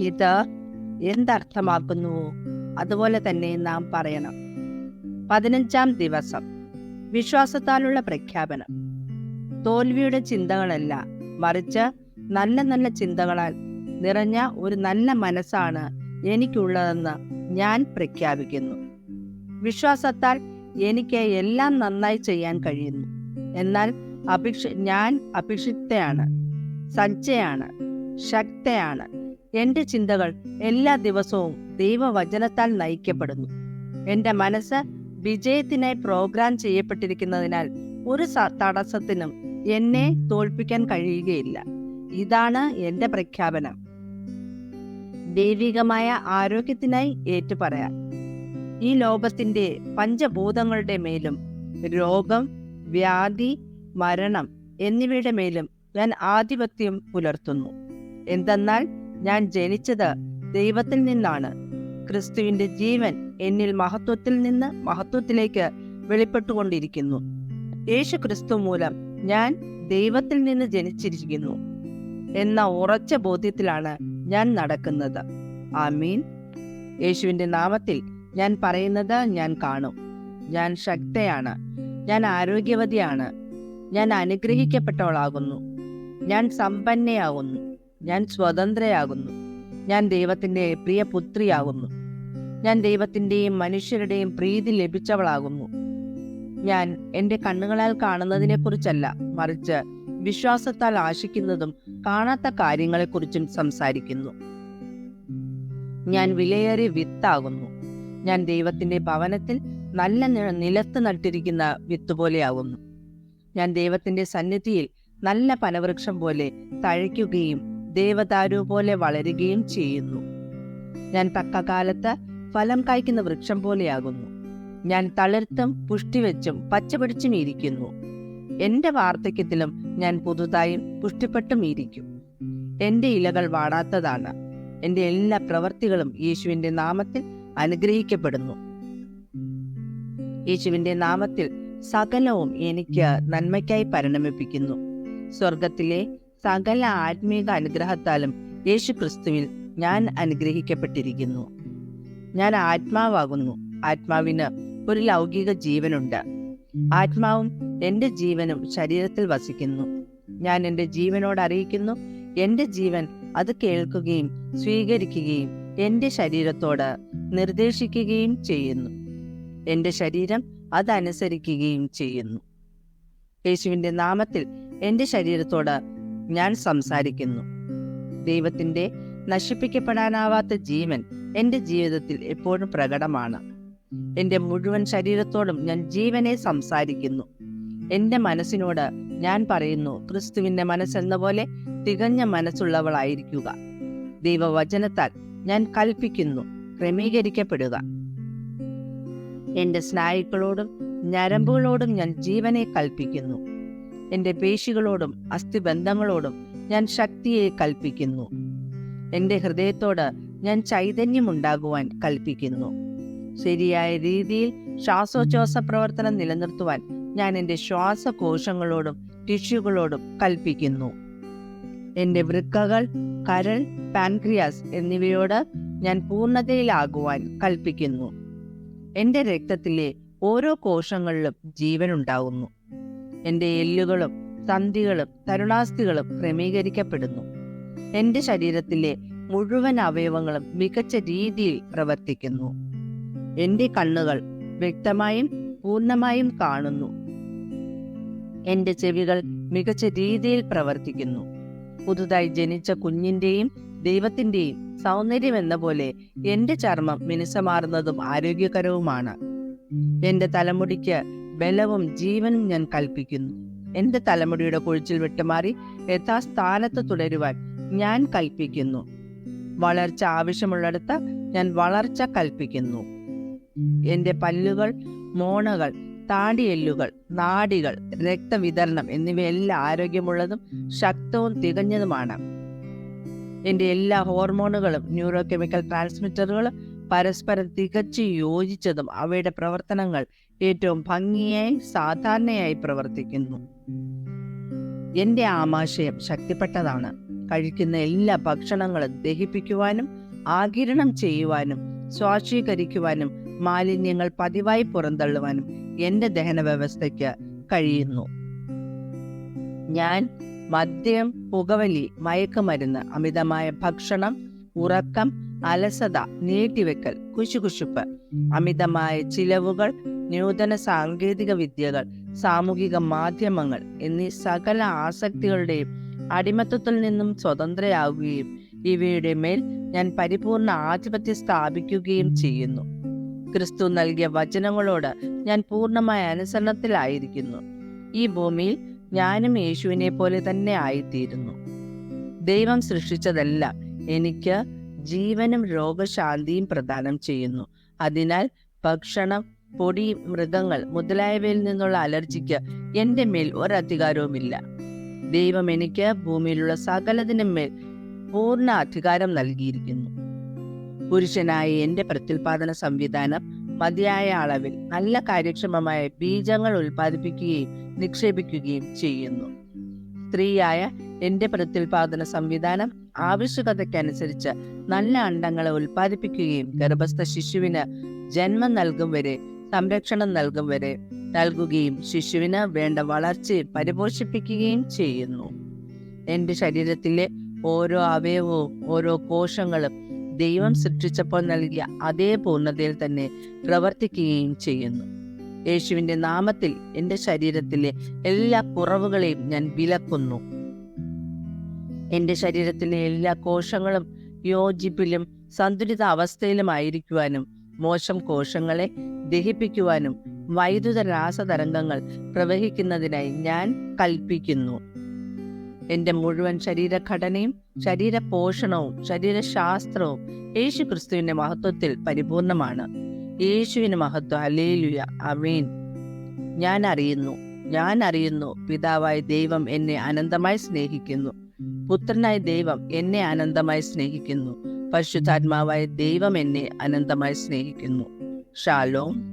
ഇത് എന്തർത്ഥമാക്കുന്നു? അതുപോലെ തന്നെ നാം പറയണം. പതിനഞ്ചാം ദിവസം. വിശ്വാസത്താലുള്ള പ്രഖ്യാപനം. തോൽവിയുടെ ചിന്തകളല്ല മറിച്ച് നല്ല നല്ല ചിന്തകളാൽ നിറഞ്ഞ ഒരു നല്ല മനസ്സാണ് എനിക്കുള്ളതെന്ന് ഞാൻ പ്രഖ്യാപിക്കുന്നു. വിശ്വാസത്താൽ എനിക്ക് എല്ലാം നന്നായി ചെയ്യാൻ കഴിയുന്നു. എന്നാൽ അഭിക്ഷ ഞാൻ അഭിക്ഷിപ്തയാണ് സജ്ജയാണ് ശക്തയാണ്. എന്റെ ചിന്തകൾ എല്ലാ ദിവസവും ദൈവവചനത്താൽ നയിക്കപ്പെടുന്നു. എന്റെ മനസ്സ് വിജയത്തിനായി പ്രോഗ്രാം ചെയ്യപ്പെട്ടിരിക്കുന്നതിനാൽ ഒരു തടസ്സത്തിനും എന്നെ തോൽപ്പിക്കാൻ കഴിയുകയില്ല. ഇതാണ് എന്റെ പ്രഖ്യാപനം. ദൈവികമായ ആരോഗ്യത്തിനായി ഏറ്റുപറയാം. ഈ ലോകത്തിന്റെ പഞ്ചഭൂതങ്ങളുടെ മേലും രോഗം വ്യാധി മരണം എന്നിവയുടെ മേലും ഞാൻ ആധിപത്യം പുലർത്തുന്നു. എന്തെന്നാൽ ഞാൻ ജനിച്ചത് ദൈവത്തിൽ നിന്നാണ്. ക്രിസ്തുവിന്റെ ജീവൻ എന്നിൽ മഹത്വത്തിൽ നിന്ന് മഹത്വത്തിലേക്ക് വെളിപ്പെട്ടുകൊണ്ടിരിക്കുന്നു. യേശു ക്രിസ്തു മൂലം ഞാൻ ദൈവത്തിൽ നിന്ന് ജനിച്ചിരിക്കുന്നു എന്ന ഉറച്ച ബോധ്യത്തിലാണ് ഞാൻ നടക്കുന്നത്. ആമീൻ. യേശുവിന്റെ നാമത്തിൽ ഞാൻ പറയുന്നത് ഞാൻ കാണും. ഞാൻ ശക്തയാണ്. ഞാൻ ആരോഗ്യവതിയാണ്. ഞാൻ അനുഗ്രഹിക്കപ്പെട്ടവളാകുന്നു. ഞാൻ സമ്പന്നയാകുന്നു. ഞാൻ സ്വതന്ത്രയാകുന്നു. ഞാൻ ദൈവത്തിന്റെ പ്രിയ പുത്രിയാകുന്നു. ഞാൻ ദൈവത്തിന്റെയും മനുഷ്യരുടെയും പ്രീതി ലഭിച്ചവളാകുന്നു. ഞാൻ എന്റെ കണ്ണുകളാൽ കാണുന്നതിനെക്കുറിച്ചല്ല മറിച്ച് വിശ്വാസത്താൽ ആശിക്കുന്നതും കാണാത്ത കാര്യങ്ങളെക്കുറിച്ചും സംസാരിക്കുന്നു. ഞാൻ വിലയേറിയ വിത്താകുന്നു. ഞാൻ ദൈവത്തിന്റെ ഭവനത്തിൽ നല്ല നിലത്ത് നട്ടിരിക്കുന്ന വിത്ത് പോലെയാകുന്നു ഞാൻ ദൈവത്തിന്റെ സന്നിധിയിൽ നല്ല പനവൃക്ഷം പോലെ തഴയ്ക്കുകയും ദേവദാരു പോലെ വളരുകയും ചെയ്യുന്നു. ഞാൻ തക്കകാലത്ത് ഫലം കായ്ക്കുന്ന വൃക്ഷം പോലെയാകുന്നു. ഞാൻ തളിർത്തും പുഷ്ടിവെച്ചും പച്ചപിടിച്ചും ഇരിക്കുന്നു. എന്റെ വാർദ്ധക്യത്തിലും ഞാൻ പുതുതായും പുഷ്ടിപ്പെട്ടും ഇരിക്കും. എന്റെ ഇലകൾ വാടാത്തതാണ്. എന്റെ എല്ലാ പ്രവർത്തികളും യേശുവിന്റെ നാമത്തിൽ അനുഗ്രഹിക്കപ്പെടുന്നു. യേശുവിന്റെ നാമത്തിൽ സകലവും എനിക്ക് നന്മയ്ക്കായി പരിണമിപ്പിക്കുന്നു. സ്വർഗത്തിലെ സകല ആത്മീക അനുഗ്രഹത്താലും യേശു ക്രിസ്തുവിൽ ഞാൻ അനുഗ്രഹിക്കപ്പെട്ടിരിക്കുന്നു. ഞാൻ ആത്മാവാകുന്നു. ആത്മാവിന് ഒരു ലൗകിക ജീവനുണ്ട്. ആത്മാവും എന്റെ ജീവനും ശരീരത്തിൽ വസിക്കുന്നു. ഞാൻ എന്റെ ജീവനോട് അറിയിക്കുന്നു. എന്റെ ജീവൻ അത് കേൾക്കുകയും സ്വീകരിക്കുകയും എന്റെ ശരീരത്തോട് നിർദ്ദേശിക്കുകയും ചെയ്യുന്നു. എന്റെ ശരീരം അതനുസരിക്കുകയും ചെയ്യുന്നു. യേശുവിന്റെ നാമത്തിൽ എന്റെ ശരീരത്തോട് ഞാൻ സംസാരിക്കുന്നു. ദൈവത്തിന്റെ നശിപ്പിക്കപ്പെടാനാവാത്ത ജീവൻ എന്റെ ജീവിതത്തിൽ എപ്പോഴും പ്രകടമാണ്. എന്റെ മുഴുവൻ ശരീരത്തോടും ഞാൻ ജീവനെ സംസാരിക്കുന്നു. എന്റെ മനസ്സിനോട് ഞാൻ പറയുന്നു ക്രിസ്തുവിന്റെ മനസ്സെന്ന പോലെ തികഞ്ഞ മനസ്സുള്ളവളായിരിക്കുക. ദൈവവചനത്താൽ ഞാൻ കൽപ്പിക്കുന്നു ക്രമീകരിക്കപ്പെടുക. എന്റെ സ്നായുക്കളോടും ഞരമ്പുകളോടും ഞാൻ ജീവനെ കൽപ്പിക്കുന്നു. എന്റെ പേശികളോടും അസ്ഥിബന്ധങ്ങളോടും ഞാൻ ശക്തിയെ കൽപ്പിക്കുന്നു. എന്റെ ഹൃദയത്തോട് ഞാൻ ചൈതന്യമുണ്ടാകുവാൻ കൽപ്പിക്കുന്നു. ശരിയായ രീതിയിൽ ശ്വാസോച്ഛ്വാസ പ്രവർത്തനം നിലനിർത്തുവാൻ ഞാൻ എന്റെ ശ്വാസകോശങ്ങളോടും ടിഷ്യൂകളോടും കൽപ്പിക്കുന്നു. എന്റെ വൃക്കകൾ കരൾ പാൻക്രിയാസ് എന്നിവയോട് ഞാൻ പൂർണതയിലാകുവാൻ കൽപ്പിക്കുന്നു. എന്റെ രക്തത്തിലെ ഓരോ കോശങ്ങളിലും ജീവനുണ്ടാകുന്നു എന്റെ എല്ലുകളും തന്തികളും തരുണാസ്ഥികളും ക്രമീകരിക്കപ്പെടുന്നു. എന്റെ ശരീരത്തിലെ മുഴുവൻ അവയവങ്ങളും മികച്ച രീതിയിൽ പ്രവർത്തിക്കുന്നു. എന്റെ കണ്ണുകൾ വ്യക്തമായും പൂർണമായും കാണുന്നു. എന്റെ ചെവികൾ മികച്ച രീതിയിൽ പ്രവർത്തിക്കുന്നു. പുതുതായി ജനിച്ച കുഞ്ഞിന്റെയും ദൈവത്തിന്റെയും സൗന്ദര്യം എന്ന പോലെ എന്റെ ചർമ്മം മിനുസമാർന്നതും ആരോഗ്യകരവുമാണ്. എന്റെ തലമുടിക്ക് ബലവും ജീവനും ഞാൻ കൽപ്പിക്കുന്നു. എന്റെ തലമുടിയുടെ കൊഴിച്ചിൽ വിട്ടുമാറി യഥാസ്ഥാനത്ത് തുടരുവാൻ ഞാൻ കൽപ്പിക്കുന്നു. വളർച്ച ആവശ്യമുള്ളിടത്ത് ഞാൻ വളർച്ച കൽപ്പിക്കുന്നു. എന്റെ പല്ലുകൾ മോണകൾ താടിയെല്ലുകൾ നാടികൾ രക്തവിതരണം എന്നിവയെല്ലാം ആരോഗ്യമുള്ളതും ശക്തവും തികഞ്ഞതുമാണ്. എന്റെ എല്ലാ ഹോർമോണുകളും ന്യൂറോ കെമിക്കൽ ട്രാൻസ്മിറ്ററുകളും പരസ്പരം തികച്ചു യോജിച്ചതും അവയുടെ പ്രവർത്തനങ്ങൾ ഏറ്റവും ഭംഗിയായി സാധാരണയായി പ്രവർത്തിക്കുന്നു. എന്റെ ആമാശയം ശക്തിപ്പെട്ടതാണ്. കഴിക്കുന്ന എല്ലാ ഭക്ഷണങ്ങളും ദഹിപ്പിക്കുവാനും ആകിരണം ചെയ്യുവാനും സ്വാശീകരിക്കുവാനും മാലിന്യങ്ങൾ പതിവായി പുറന്തള്ളുവാനും എന്റെ ദഹന വ്യവസ്ഥയ്ക്ക് കഴിയുന്നു. ഞാൻ മദ്യം പുകവലി മയക്കുമരുന്ന് അമിതമായ ഭക്ഷണം ഉറക്കം അലസത നീട്ടിവെക്കൽ കുശുകുശുപ്പ് അമിതമായ ചിലവുകൾ നൂതന സാങ്കേതിക വിദ്യകൾ സാമൂഹിക മാധ്യമങ്ങൾ എന്നീ സകല ആസക്തികളുടെയും അടിമത്തത്തിൽ നിന്നും സ്വതന്ത്രയാവുകയും ഇവയുടെ മേൽ ഞാൻ പരിപൂർണ ആധിപത്യം സ്ഥാപിക്കുകയും ചെയ്യുന്നു. ക്രിസ്തു നൽകിയ വചനങ്ങളോട് ഞാൻ പൂർണമായ അനുസരണത്തിലായിരിക്കുന്നു. ഈ ഭൂമിയിൽ ഞാനും യേശുവിനെ പോലെ തന്നെ ആയിത്തീരുന്നു. ദൈവം സൃഷ്ടിച്ചതെല്ലാം എനിക്ക് ജീവനും രോഗശാന്തിയും പ്രദാനം ചെയ്യുന്നു. അതിനാൽ ഭക്ഷണം പൊടി മൃഗങ്ങൾ മുതലായവയിൽ നിന്നുള്ള അലർജിക്ക് എന്റെ മേൽ ഒരധികാരവുമില്ല. ദൈവം എനിക്ക് ഭൂമിയിലുള്ള സകലതിനും മേൽ പൂർണ അധികാരം നൽകിയിരിക്കുന്നു. പുരുഷനായ എന്റെ പ്രത്യുൽപാദന സംവിധാനം മതിയായ അളവിൽ നല്ല കാര്യക്ഷമമായ ബീജങ്ങൾ ഉൽപ്പാദിപ്പിക്കുകയും നിക്ഷേപിക്കുകയും ചെയ്യുന്നു. സ്ത്രീയായ എന്റെ പ്രത്യുൽപാദന സംവിധാനം ആവശ്യകതയ്ക്കനുസരിച്ച് നല്ല അണ്ടങ്ങളെ ഉൽപ്പാദിപ്പിക്കുകയും ഗർഭസ്ഥ ശിശുവിന് ജന്മം നൽകും വരെ സംരക്ഷണം നൽകും വരെ നൽകുകയും ശിശുവിന് വേണ്ട വളർച്ചയെ പരിപോഷിപ്പിക്കുകയും ചെയ്യുന്നു. എന്റെ ശരീരത്തിലെ ഓരോ അവയവവും ഓരോ കോശങ്ങളും ദൈവം സൃഷ്ടിച്ചപ്പോൾ നൽകിയ അതേ പൂർണതയിൽ തന്നെ പ്രവർത്തിക്കുകയും ചെയ്യുന്നു. യേശുവിന്റെ നാമത്തിൽ എന്റെ ശരീരത്തിലെ എല്ലാ കുറവുകളെയും ഞാൻ വിലക്കുന്നു. എന്റെ ശരീരത്തിലെ എല്ലാ കോശങ്ങളും യോജിപ്പിലും സന്തുലിത അവസ്ഥയിലുമായിരിക്കുവാനും മോശം കോശങ്ങളെ ദഹിപ്പിക്കുവാനും വൈദ്യുത രാസതരംഗങ്ങൾ പ്രവഹിക്കുന്നതിനായി ഞാൻ കൽപ്പിക്കുന്നു. എന്റെ മുഴുവൻ ശരീരഘടനയും ശരീര പോഷണവും ശരീരശാസ്ത്രവും യേശു ക്രിസ്തുവിന്റെ മഹത്വത്തിൽ പരിപൂർണമാണ്. യേശുവിന് മഹത്വം. അലേലുയ അമീൻ ഞാൻ അറിയുന്നു ഞാൻ അറിയുന്നു പിതാവായ ദൈവം എന്നെ അനന്തമായി സ്നേഹിക്കുന്നു. പുത്രനായ ദൈവം എന്നെ അനന്തമായി സ്നേഹിക്കുന്നു. പരിശുദ്ധാത്മാവായ ദൈവം എന്നെ അനന്തമായി സ്നേഹിക്കുന്നു. ഷാലോം.